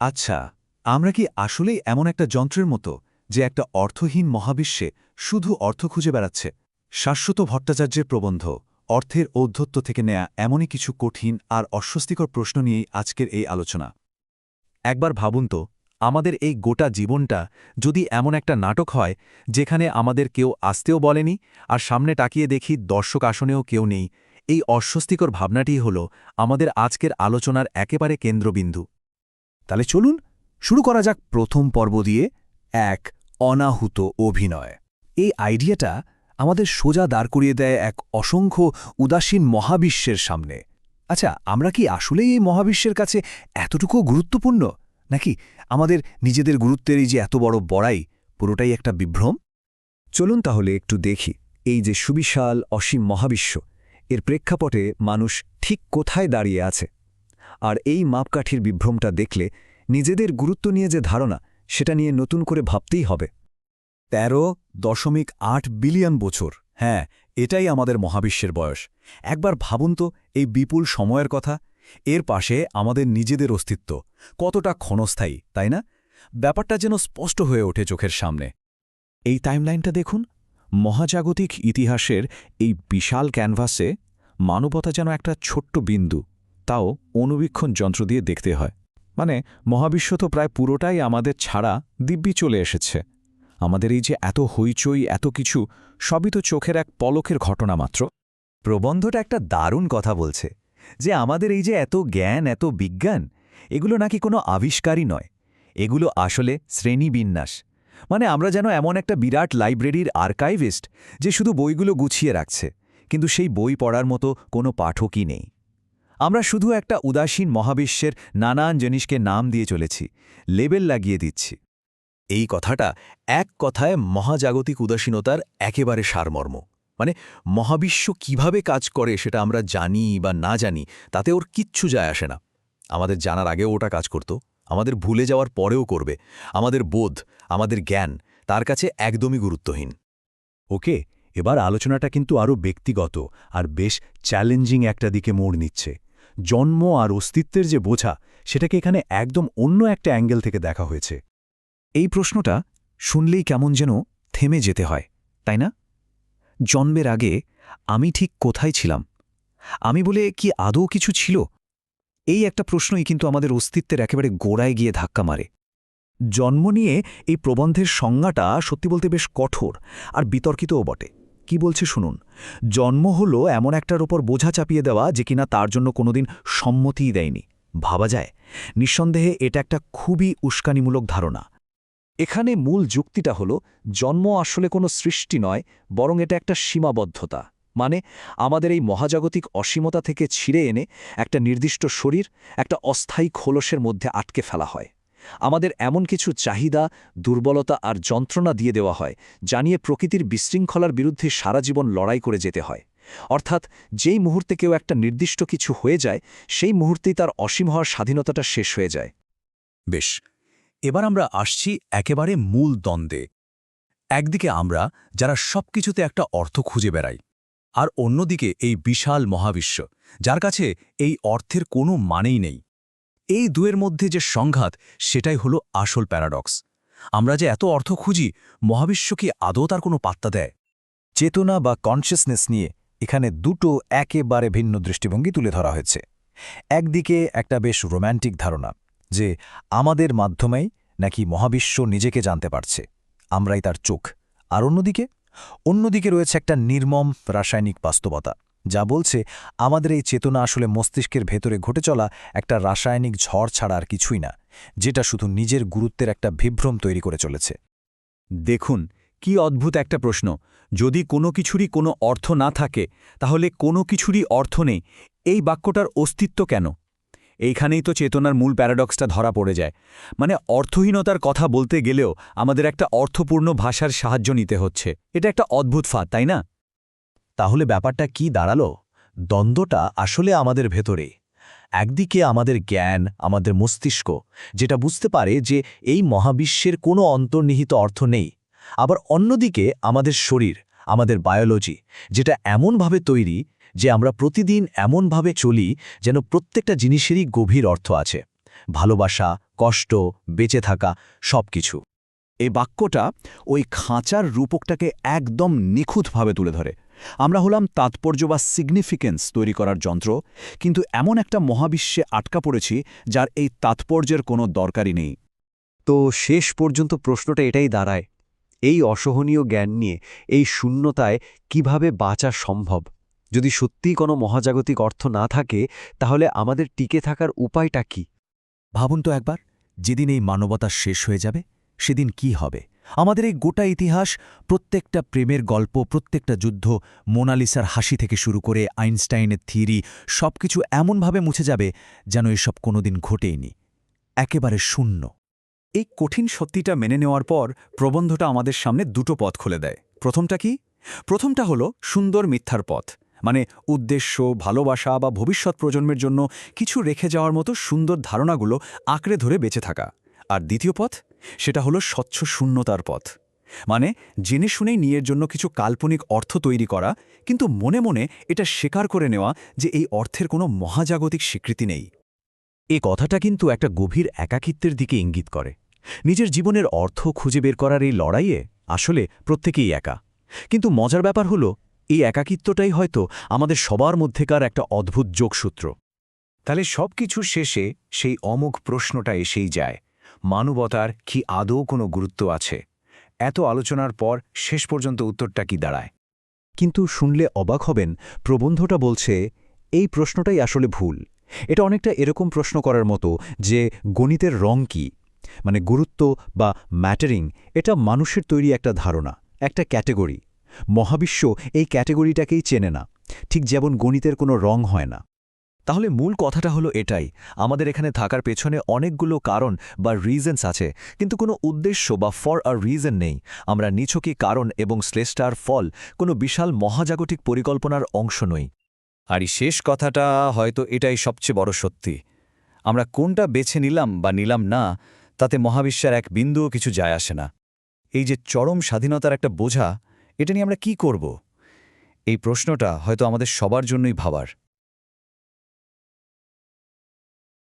আচ্ছা আমরা কি আসলেই এমন একটা যন্ত্রের মতো যে একটা অর্থহীন মহাবিশ্বে শুধু অর্থ খুঁজে বেড়াচ্ছে? শাশ্বত ভট্টাচার্যের প্রবন্ধ, অর্থের ঔদ্ধত্য থেকে নেয়া এমনই কিছু কঠিন আর অস্বস্তিকর প্রশ্ন নিয়েই আজকের এই আলোচনা। একবার ভাবুন তো, আমাদের এই গোটা জীবনটা যদি এমন একটা নাটক হয় যেখানে আমাদের কেউ আসতেও বলেনি আর সামনে তাকিয়ে দেখি দর্শক আসনেও কেউ নেই, এই অস্বস্তিকর ভাবনাটি হল আমাদের আজকের আলোচনার একেবারে কেন্দ্রবিন্দু। তাহলে চলুন শুরু করা যাক প্রথম পর্ব দিয়ে এক অনাহুত অভিনয়। এই আইডিয়াটা আমাদের সোজা দাঁড় করিয়ে দেয় এক অসংখ্য উদাসীন মহাবিশ্বের সামনে। আচ্ছা আমরা কি আসলেই এই মহাবিশ্বের কাছে এতটুকু গুরুত্বপূর্ণ? নাকি আমাদের নিজেদের গুরুত্বের এই যে এত বড় বড়াই পুরোটাই একটা বিভ্রম? চলুন তাহলে একটু দেখি এই যে সুবিশাল অসীম মহাবিশ্ব, এর প্রেক্ষাপটে মানুষ ঠিক কোথায় দাঁড়িয়ে আছে। আর এই মাপকাঠির বিভ্রমটা দেখলে নিজেদের গুরুত্ব নিয়ে যে ধারণা, সেটা নিয়ে নতুন করে ভাবতেই হবে। তেরো দশমিক আট বিলিয়ন বছর। হ্যাঁ এটাই আমাদের মহাবিশ্বের বয়স। একবার ভাবুন তো, এই বিপুল সময়ের কথা। এর পাশে আমাদের নিজেদের অস্তিত্ব। কতটা ক্ষণস্থায়ী, তাই না? ব্যাপারটা যেন স্পষ্ট হয়ে ওঠে চোখের সামনে। এই টাইমলাইনটা দেখুন। মহাজাগতিক ইতিহাসের এই বিশাল ক্যানভাসে মানবতা যেন একটা ছোট্ট বিন্দু। তাও অনুবীক্ষণ যন্ত্র দিয়ে দেখতে হয়। মানে মহাবিশ্ব তো প্রায় পুরোটাই আমাদের ছাড়া দিব্যি চলে এসেছে। আমাদের এই যে এত হইচই, এত কিছু, সবই তো চোখের এক পলকের ঘটনা মাত্র। প্রবন্ধটা একটা দারুণ কথা বলছে যে আমাদের এই যে এত জ্ঞান, এত বিজ্ঞান, এগুলো নাকি কোনো আবিষ্কারই নয়। এগুলো আসলে শ্রেণীবিন্যাস। মানে আমরা যেন এমন একটা বিরাট লাইব্রেরির আর্কাইভিস্ট যে শুধু বইগুলো গুছিয়ে রাখছে, কিন্তু সেই বই পড়ার মতো কোনো পাঠকই নেই। আমরা শুধু একটা উদাসীন মহাবিশ্বের নানান জিনিসকে নাম দিয়ে চলেছি, লেবেল লাগিয়ে দিচ্ছি। এই কথাটা এক কথায় মহাজাগতিক উদাসীনতার একেবারে সারমর্ম। মানে মহাবিশ্ব কীভাবে কাজ করে সেটা আমরা জানি বা না জানি, তাতে ওর কিচ্ছু যায় আসে না। আমাদের জানার আগেও ওটা কাজ করত, আমাদের ভুলে যাওয়ার পরেও করবে, আমাদের বোধ, আমাদের জ্ঞান, তার কাছে একদমই গুরুত্বহীন। ওকে, এবার আলোচনাটা কিন্তু আরও ব্যক্তিগত আর বেশ চ্যালেঞ্জিং একটা দিকে মোড় নিচ্ছে। জন্ম আর অস্তিত্বের যে বোঝা, সেটাকে এখানে একদম অন্য একটা অ্যাঙ্গেল থেকে দেখা হয়েছে। এই প্রশ্নটা শুনলেই কেমন যেন থেমে যেতে হয়, তাই না? জন্মের আগে আমি ঠিক কোথায় ছিলাম? আমি বলে কি আদৌ কিছু ছিল? এই একটা প্রশ্নই কিন্তু আমাদের অস্তিত্বের একেবারে গোড়ায় গিয়ে ধাক্কা মারে। জন্ম নিয়ে এই প্রবন্ধের সংজ্ঞাটা সত্যি বলতে বেশ কঠোর আর বিতর্কিতও বটে। কি বলছে শুনুন। জন্ম হল এমন একটার ওপর বোঝা চাপিয়ে দেওয়া যে কিনা তার জন্য কোনোদিন সম্মতিই দেয়নি। ভাবা যায়, নিঃসন্দেহে এটা একটা খুবই উস্কানিমূলক ধারণা। এখানে মূল যুক্তিটা হল, জন্ম আসলে কোনো সৃষ্টি নয়, বরং এটা একটা সীমাবদ্ধতা। মানে আমাদের এই মহাজাগতিক অসীমতা থেকে ছিঁড়ে এনে একটা নির্দিষ্ট শরীর, একটা অস্থায়ী খোলসের মধ্যে আটকে ফেলা হয়। আমাদের এমন কিছু চাহিদা, দুর্বলতা আর যন্ত্রণা দিয়ে দেওয়া হয় জানিয়ে প্রকৃতির বিশৃঙ্খলার বিরুদ্ধে সারা জীবন লড়াই করে যেতে হয়। অর্থাৎ যেই মুহূর্তে কেউ একটা নির্দিষ্ট কিছু হয়ে যায়, সেই মুহূর্তেই তার অসীম হওয়ার স্বাধীনতাটা শেষ হয়ে যায়। বেশ, এবার আমরা আসছি একেবারে মূল দ্বন্দ্বে। একদিকে আমরা, যারা সবকিছুতে একটা অর্থ খুঁজে বেড়াই, আর অন্যদিকে এই বিশাল মহাবিশ্ব, যার কাছে এই অর্থের কোনো মানেই নেই। এই দুয়ের মধ্যে যে সংঘাত, সেটাই হলো আসল প্যারাডক্স। আমরা যে এত অর্থ খুঁজি, মহাবিশ্ব কি আদৌ তার কোনো পাত্তা দেয়? চেতনা বা কনসিয়াসনেস নিয়ে এখানে দুটো একেবারে ভিন্ন দৃষ্টিভঙ্গি তুলে ধরা হয়েছে। একদিকে একটা বেশ রোম্যান্টিক ধারণা, যে আমাদের মাধ্যমেই নাকি মহাবিশ্ব নিজেকে জানতে পারছে, আমরাই তার চোখ। আর অন্যদিকে অন্যদিকে রয়েছে একটা নির্মম রাসায়নিক বাস্তবতা। যা বলছে, আমাদের এই চেতনা আসলে মস্তিষ্কের ভেতরে ঘটে চলা একটা রাসায়নিক ঝড় ছাড়া আর কিছুই না, যেটা শুধু নিজের গুরুত্বের একটা বিভ্রম তৈরি করে চলেছে। দেখুন, কি অদ্ভুত একটা প্রশ্ন। যদি কোনো কিছুরই কোনো অর্থ না থাকে, তাহলে কোনো কিছুরই অর্থ নেই। এই বাক্যটার অস্তিত্ব কেন? এইখানেই তো চেতনার মূল প্যারাডক্সটা ধরা পড়ে যায়। মানে অর্থহীনতার কথা বলতে গেলেও আমাদের একটা অর্থপূর্ণ ভাষার সাহায্য নিতে হচ্ছে। এটা একটা অদ্ভুত ফাঁদ, তাই না? তাহলে ব্যাপারটা কি দাঁড়াল? দ্বন্দ্বটা আসলে আমাদের ভেতরে। একদিকে আমাদের জ্ঞান, আমাদের মস্তিষ্ক, যেটা বুঝতে পারে যে এই মহাবিশ্বের কোনো অন্তর্নিহিত অর্থ নেই। আবার অন্যদিকে আমাদের শরীর, আমাদের বায়োলজি, যেটা এমনভাবে তৈরি যে আমরা প্রতিদিন এমনভাবে চলি যেন প্রত্যেকটা জিনিসেরই গভীর অর্থ আছে। ভালোবাসা, কষ্ট, বেঁচে থাকা, সবকিছু। এই বাক্যটা ওই খাঁচার রূপকটাকে একদম নিখুঁতভাবে তুলে ধরে। আমরা হলাম তাৎপর্য বা সিগনিফিকেন্স তৈরি করার যন্ত্র কিন্তু এমন একটা মহাবিশ্বে আটকা পড়েছি যার এই তাৎপর্যের কোনো দরকারই নেই। তো শেষ পর্যন্ত প্রশ্নটা এটাই দাঁড়ায় এই অসহনীয় জ্ঞান নিয়ে এই শূন্যতায় কীভাবে বাঁচা সম্ভব? যদি সত্যিই কোনো মহাজাগতিক অর্থ না থাকে তাহলে আমাদের টিকে থাকার উপায়টা কি? ভাবুন তো একবার যেদিন এই মানবতা শেষ হয়ে যাবে সেদিন কি হবে? আমাদের এই গোটা ইতিহাস প্রত্যেকটা প্রেমের গল্প, প্রত্যেকটা যুদ্ধ মোনালিসার হাসি থেকে শুরু করে আইনস্টাইনের থিওরি সবকিছু এমনভাবে মুছে যাবে যেন এসব কোনোদিন ঘটেইনি। একেবারে শূন্য। এই কঠিন সত্যিটা মেনে নেওয়ার পর প্রবন্ধটা আমাদের সামনে দুটো পথ খুলে দেয়। প্রথমটা কি? প্রথমটা হলো সুন্দর মিথ্যার পথ। মানে উদ্দেশ্য, ভালোবাসা বা ভবিষ্যৎ প্রজন্মের জন্য কিছু রেখে যাওয়ার মতো সুন্দর ধারণাগুলো আঁকড়ে ধরে বেঁচে থাকা। আর দ্বিতীয় পথ? সেটা হলো স্বচ্ছ শূন্যতার পথ। মানে জেনে শুনেই নিয়ের জন্য কিছু কাল্পনিক অর্থ তৈরি করা, কিন্তু মনে মনে এটা স্বীকার করে নেওয়া যে এই অর্থের কোনো মহাজাগতিক স্বীকৃতি নেই। এ কথাটা কিন্তু একটা গভীর একাকিত্বের দিকে ইঙ্গিত করে। নিজের জীবনের অর্থ খুঁজে বের করার এই লড়াইয়ে আসলে প্রত্যেকেই একা। কিন্তু মজার ব্যাপার হলো, এই একাকিত্বটাই হয়তো আমাদের সবার মধ্যেকার একটা অদ্ভুত যোগসূত্র। তাহলে সব কিছুর শেষে সেই অমোঘ প্রশ্নটা এসেই যায় মানবতার কি আদৌ কোনো গুরুত্ব আছে? এত আলোচনার পর শেষ পর্যন্ত উত্তরটা কি দাঁড়ায়? কিন্তু শুনলে অবাক হবেন, প্রবন্ধটা বলছে, এই প্রশ্নটাই আসলে ভুল। এটা অনেকটা এরকম প্রশ্ন করার মতো যে গণিতের রং কি? মানে গুরুত্ব বা ম্যাটারিং, এটা মানুষের তৈরি একটা ধারণা, একটা ক্যাটেগরি। মহাবিশ্ব এই ক্যাটেগরিটাকেই চেনে না। ঠিক যেমন গণিতের কোনো রং হয় না। তাহলে মূল কথাটা হলো এটাই। আমাদের এখানে থাকার পেছনে অনেকগুলো কারণ বা রিজনস আছে, কিন্তু কোনো উদ্দেশ্য বা ফর আর রিজন নেই। আমরা নিছকই কারণ এবং শ্লেষ্টার ফল কোনো বিশাল মহাজাগতিক পরিকল্পনার অংশ নই। আর এই শেষ কথাটা হয়তো এটাই সবচেয়ে বড় সত্যি। আমরা কোনটা বেছে নিলাম বা নিলাম না, তাতে মহাবিশ্বের এক বিন্দুও কিছু যায় আসে না। এই যে চরম স্বাধীনতার একটা বোঝা, এটা নিয়ে আমরা কি করব? এই প্রশ্নটা হয়তো আমাদের সবার জন্যই ভাবার।